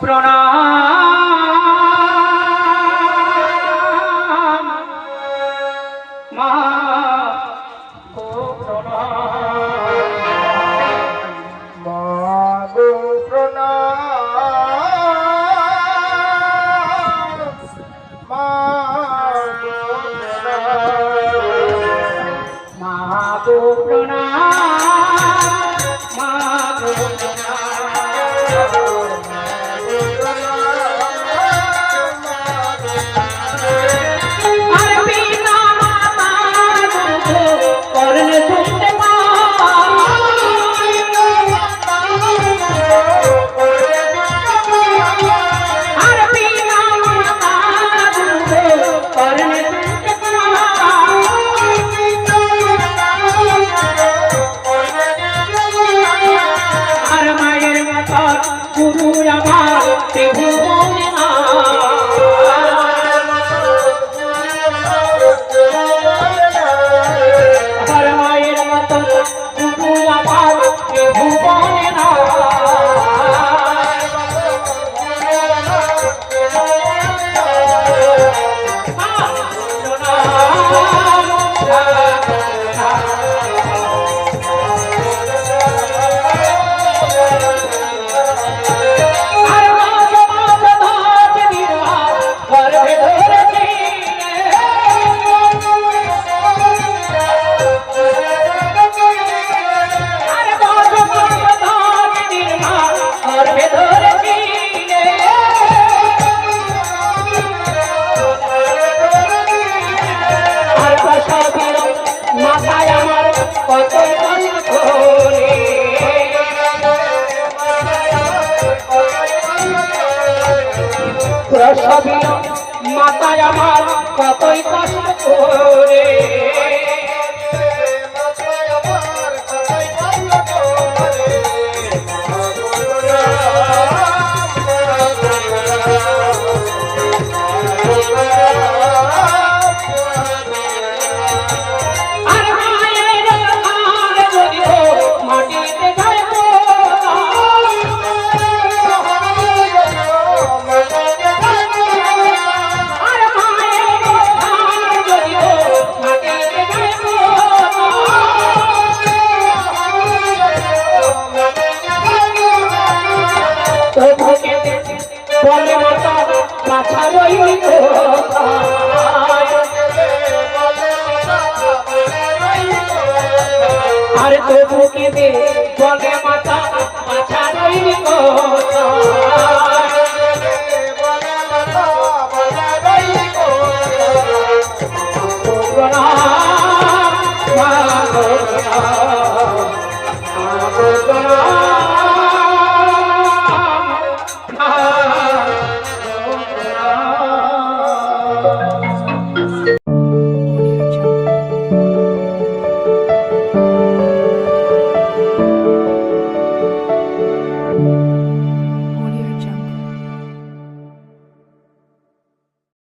প্রণাম। মা গো প্রণাম। মা গো প্রণাম। মা তোরা সবই আমার কতই কষ্ট করে। ಅಯ್ಯೋ